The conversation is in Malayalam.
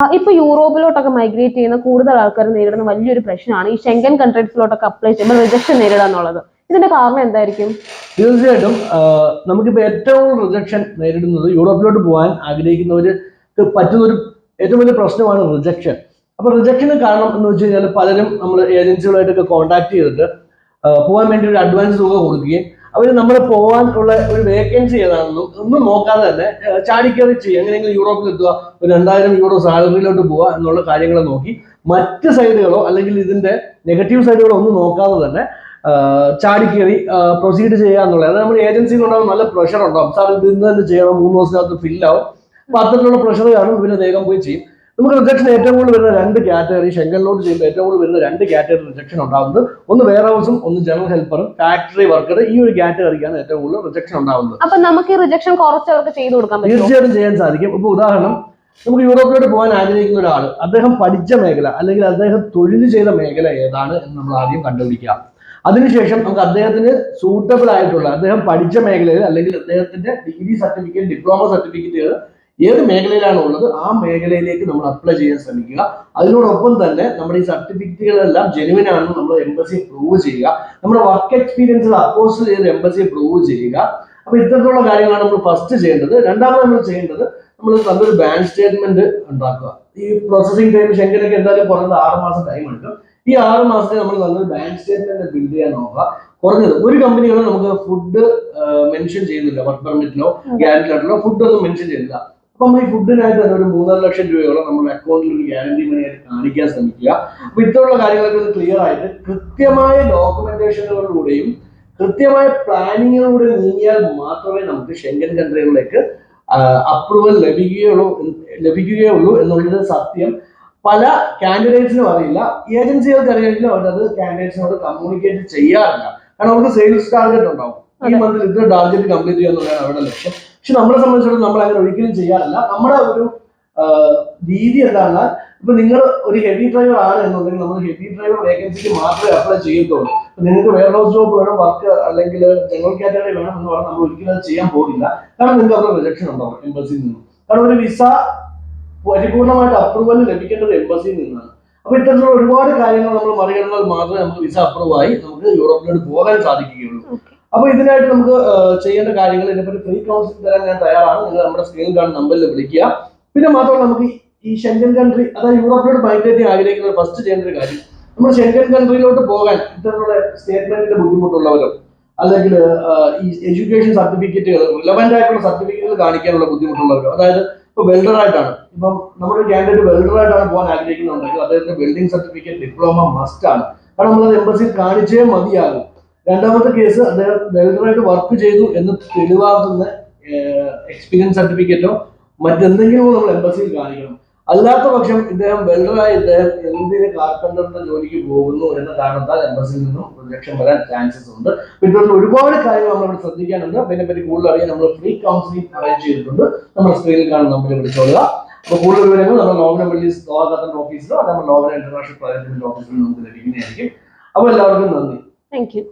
ഇപ്പൊ യൂറോപ്പിലോട്ടൊക്കെ മൈഗ്രേറ്റ് ചെയ്യുന്ന കൂടുതൽ ആൾക്കാർ നേരിടുന്ന വലിയൊരു പ്രശ്നമാണ് ഈ ഷെങ്കൻ കൺട്രീസിലോട്ടൊക്കെ അപ്ലൈ ചെയ്യുമ്പോൾ റിജക്ഷൻ നേരിടുക എന്നുള്ളത് ഇതിന്റെ കാരണം എന്തായിരിക്കും? തീർച്ചയായിട്ടും നമുക്കിപ്പോ ഏറ്റവും റിജക്ഷൻ നേരിടുന്നത് യൂറോപ്പിലോട്ട് പോകാൻ ആഗ്രഹിക്കുന്നവർക്ക് പറ്റുന്ന ഒരു ഏറ്റവും വലിയ പ്രശ്നമാണ് റിജക്ഷൻ അപ്പൊ റിജക്ഷന് കാരണം എന്ന് വെച്ച് കഴിഞ്ഞാൽ പലരും നമ്മൾ ഏജൻസികളായിട്ടൊക്കെ കോൺടാക്ട് ചെയ്തിട്ട് പോകാൻ വേണ്ടി ഒരു അഡ്വാൻസ് തുക കൊടുക്കുകയും അവർ നമ്മൾ പോകാൻ ഉള്ള ഒരു വേക്കൻസി ഏതാണെന്നും ഒന്നും നോക്കാതെ തന്നെ ചാടിക്കറി ചെയ്യുക എങ്ങനെയെങ്കിലും യൂറോപ്പിൽ എത്തുക ഒരു രണ്ടായിരം യൂറോ സാലറിയിലോട്ട് പോവുക എന്നുള്ള കാര്യങ്ങൾ നോക്കി. മറ്റ് സൈഡുകളോ അല്ലെങ്കിൽ ഇതിന്റെ നെഗറ്റീവ് സൈഡുകളോ ഒന്നും നോക്കാതെ തന്നെ ചാടിക്കേറി പ്രൊസീഡ് ചെയ്യുക എന്നുള്ളത്. അത് നമ്മുടെ ഏജൻസിയിൽ ഉണ്ടാവും നല്ല പ്രഷർ ഉണ്ടാവും സാർ ഇത് ഇന്ന് തന്നെ ചെയ്യണം മൂന്ന് ദിവസത്തിനകത്ത് ഫില്ലാവും അപ്പൊ അത്തരത്തിലുള്ള പ്രഷർ കാരണം പിന്നെ വേഗം പോയി ചെയ്യും. നമുക്ക് റിജക്ഷൻ ഏറ്റവും കൂടുതൽ വരുന്ന രണ്ട് കാറ്റഗറി ഷെങ്കലിലോട്ട് ചെയ്യുമ്പോൾ ഏറ്റവും കൂടുതൽ വരുന്ന രണ്ട് കാറ്റഗറി റിജക്ഷൻ ഉണ്ടാകുന്നത്. ഒന്ന് വെയർ ഹൗസും ഒന്ന് ജനറൽ ഹെൽപ്പറും ഫാക്ടറി വർക്കർ ഈ ഒരു കാറ്റഗറിക്കാണ് ഏറ്റവും കൂടുതൽ റിജക്ഷൻ ഉണ്ടാകുന്നത്. അപ്പൊ നമുക്ക് ഈ റിജക്ഷൻ കുറച്ചവർക്ക് ചെയ്തു കൊടുക്കാം തീർച്ചയായിട്ടും ചെയ്യാൻ സാധിക്കും. ഇപ്പൊ ഉദാഹരണം നമുക്ക് യൂറോപ്പിലോട്ട് പോകാൻ ആഗ്രഹിക്കുന്ന ഒരാൾ അദ്ദേഹം പഠിച്ച മേഖല അല്ലെങ്കിൽ അദ്ദേഹം തൊഴിൽ ചെയ്ത മേഖല ഏതാണ് എന്ന് നമ്മൾ ആദ്യം കണ്ടുപിടിക്കുക. അതിനുശേഷം നമുക്ക് അദ്ദേഹത്തിന് സൂട്ടബിൾ ആയിട്ടുള്ള അദ്ദേഹം പഠിച്ച മേഖലയിൽ അല്ലെങ്കിൽ അദ്ദേഹത്തിന്റെ ഡിഗ്രി സർട്ടിഫിക്കറ്റ് ഡിപ്ലോമ സർട്ടിഫിക്കറ്റുകൾ ഏത് മേഖലയിലാണ് ഉള്ളത് ആ മേഖലയിലേക്ക് നമ്മൾ അപ്ലൈ ചെയ്യാൻ ശ്രമിക്കുക. അതിനോടൊപ്പം തന്നെ നമ്മുടെ ഈ സർട്ടിഫിക്കറ്റുകളെല്ലാം ജെനുവിൻ ആണെന്ന് നമ്മൾ എംബസി പ്രൂവ് ചെയ്യുക. നമ്മുടെ വർക്ക് എക്സ്പീരിയൻസ് അപ്പോസ് ചെയ്ത് എംബസി പ്രൂവ് ചെയ്യുക. അപ്പൊ ഇത്തരത്തിലുള്ള കാര്യങ്ങളാണ് നമ്മൾ ഫസ്റ്റ് ചെയ്യേണ്ടത്. രണ്ടാമത് നമ്മൾ ചെയ്യേണ്ടത് നമ്മൾ നല്ലൊരു ബാങ്ക് സ്റ്റേറ്റ്മെന്റ് ഉണ്ടാക്കുക. ഈ പ്രോസസിംഗ് ടൈം ശങ്കരൊക്കെ എന്തായാലും കുറഞ്ഞത് ആറ് മാസം ടൈം എടുക്കും ഈ ആറ് മാസത്തെ നമ്മൾ നല്ലൊരു ബാങ്ക് സ്റ്റേറ്റ്മെന്റ് ബിൽഡ് ചെയ്യാൻ നോക്കുക. കുറഞ്ഞത് ഒരു കമ്പനികളും നമുക്ക് ഫുഡ് മെൻഷൻ ചെയ്യുന്നില്ല. വർക്ക് പെർമിറ്റിലോ ഗ്യാരണ്ടി ലെറ്ററിലോ ഫുഡ് ഒന്നും മെൻഷൻ ചെയ്യുന്നില്ല. അപ്പൊ ഈ ഫുഡിനായിട്ട് തന്നെ ഒരു മൂന്നര ലക്ഷം രൂപയോളം നമ്മുടെ അക്കൗണ്ടിൽ ഒരു ഗ്യാരണ്ടി മണി ആയിട്ട് കാണിക്കാൻ ശ്രമിക്കുക. അപ്പൊ ഇത്തരമുള്ള കാര്യങ്ങളൊക്കെ ഒന്ന് ക്ലിയർ ആയിട്ട് കൃത്യമായ ഡോക്യുമെന്റേഷനുകളിലൂടെയും കൃത്യമായ പ്ലാനിങ്ങിലൂടെ നീങ്ങിയാൽ മാത്രമേ നമുക്ക് ഷെങ്കൻ കൺട്രികളിലേക്ക് അപ്രൂവൽ ലഭിക്കുകയുള്ളൂ ലഭിക്കുകയുള്ളൂ എന്നുള്ളത് സത്യം പല കാൻഡിഡേറ്റ്സിനും അറിയില്ല. ഏജൻസികൾക്ക് അറിയില്ല അവരത് കാൻഡിഡേറ്റ്സിനോട് കമ്മ്യൂണിക്കേറ്റ് ചെയ്യാറില്ല. കാരണം അവർക്ക് സെയിൽസ് ടാർഗറ്റ് ഉണ്ടാവും. ഈ മന്ത്രി മന്തിൽ ഇത്ര ടാർഗറ്റ് കംപ്ലീറ്റ് ചെയ്യാന്നുള്ളതാണ് അവരുടെ ലക്ഷ്യം. പക്ഷെ നമ്മളെ സംബന്ധിച്ചിടത്തോളം നമ്മൾ അങ്ങനെ ഒരിക്കലും ചെയ്യാറില്ല. നമ്മുടെ ഒരു രീതി എന്താണെന്നാൽ ഇപ്പൊ നിങ്ങൾ ഒരു ഹെവി ഡ്രൈവർ ആണ് എന്നുണ്ടെങ്കിൽ നമ്മൾ ഹെവി ഡ്രൈവർ വേക്കൻസിക്ക് മാത്രമേ അപ്ലൈ ചെയ്യത്തുള്ളൂ. നിങ്ങൾക്ക് വെയർ ഹൗസ് ജോബ് വേണം വർക്ക് അല്ലെങ്കിൽ ജനറൽ കാറ്റഗറി വേണം എന്ന് പറഞ്ഞാൽ നമ്മൾ ഒരിക്കലും അത് ചെയ്യാൻ പോകില്ല. കാരണം നിങ്ങൾക്ക് അവിടെ റിജക്ഷൻ ഉണ്ടാവും എംബസിയിൽ നിന്നും? കാരണം ഒരു വിസ പരിപൂർണമായിട്ട് അപ്രൂവൽ ലഭിക്കേണ്ടത് എംബസിയിൽ നിന്നാണ്. അപ്പൊ ഇത്തരത്തിലുള്ള ഒരുപാട് കാര്യങ്ങൾ നമ്മൾ മറികടന്നാൽ മാത്രമേ നമുക്ക് വിസ അപ്രൂവ് ആയി നമുക്ക് യൂറോപ്പിലോട്ട് പോകാൻ സാധിക്കുകയുള്ളൂ. Okay. അപ്പൊ ഇതിനായിട്ട് നമുക്ക് ചെയ്യേണ്ട കാര്യങ്ങൾ ഇതിനെപ്പറ്റി ഫ്രീ കൗൺസിലിംഗ് തരാൻ ഞാൻ തയ്യാറാണ്. നിങ്ങൾ നമ്മുടെ സ്ക്രീനിൽ കാണുന്ന നമ്പറിൽ വിളിക്കുക. പിന്നെ മാത്രമല്ല നമുക്ക് ഈ ഷെങ്കൻ കൺട്രി അതായത് യൂറോപ്പിലോട്ട് മൈഗ്രേറ്റ് ചെയ്യാൻ ആഗ്രഹിക്കുന്ന ഫസ്റ്റ് ചെയ്യേണ്ട ഒരു കാര്യം. നമ്മൾ ഷെങ്കൻ കൺട്രിയിലോട്ട് പോകാൻ ഇത്തരത്തിലുള്ള സ്റ്റേറ്റ്മെന്റിന്റെ ബുദ്ധിമുട്ടുള്ളവരോ അല്ലെങ്കിൽ ഈ എഡ്യൂക്കേഷൻ സർട്ടിഫിക്കറ്റുകൾ റിലവന്റ് ആയിട്ടുള്ള സർട്ടിഫിക്കറ്റുകൾ കാണിക്കാനുള്ള ബുദ്ധിമുട്ടുള്ളവരോ അതായത് ഇപ്പൊ വെൽഡർ ആയിട്ടാണ് ഇപ്പം നമ്മുടെ ക്യാൻഡിഡേറ്റ് വെൽഡർ ആയിട്ടാണ് പോകാൻ ആഗ്രഹിക്കുന്നുണ്ടെങ്കിൽ അദ്ദേഹത്തിന്റെ വെൽഡിംഗ് സർട്ടിഫിക്കറ്റ് ഡിപ്ലോമ മസ്റ്റ് ആണ്. കാരണം നമ്മളത് എംബസിയിൽ കാണിച്ചേ മതിയാകും. രണ്ടാമത്തെ കേസ് അദ്ദേഹം വെൽഡറായിട്ട് വർക്ക് ചെയ്തു എന്ന് തെളിവാക്കുന്ന എക്സ്പീരിയൻസ് സർട്ടിഫിക്കറ്റോ മറ്റെന്തെങ്കിലും നമ്മൾ എംബസിയിൽ കാണിക്കണം. അല്ലാത്ത പക്ഷം ഇദ്ദേഹം വെൽഡറായി ഇദ്ദേഹം എന്തിന് കാർപ്പന്ററിന്റെ ജോലിക്ക് പോകുന്നു എന്ന കാരണത്താൽ എംബസിയിൽ നിന്നും റിജക്ഷൻ വരാൻ ചാൻസസ് ഉണ്ട്. ഇത്തരത്തിൽ ഒരുപാട് കാര്യങ്ങൾ നമ്മൾ ഇവിടെ ശ്രദ്ധിക്കാനുണ്ട്. അതിനെപ്പറ്റി കൂടുതൽ അറിയാൻ നമ്മൾ ഫ്രീ കൗൺസിലിംഗ് അറേഞ്ച് ചെയ്തിട്ടുണ്ട്. നമ്മുടെ സ്ക്രീനിൽ കാണുന്ന നമ്മൾ വിളിച്ചോളുക. അപ്പോൾ കൂടുതൽ വിവരങ്ങൾ നമ്മൾ ലോകന വെള്ളി ഓഫീസിലോ അല്ലെങ്കിൽ ലോകന ഇന്റർനാഷണൽ പ്രൈവറ്റ് ഓഫീസിലോ നമുക്ക് ലഭിക്കുന്നതായിരിക്കും. അപ്പോൾ എല്ലാവർക്കും നന്ദി. Thank you